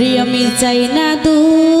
রে আমি চাই না দূর।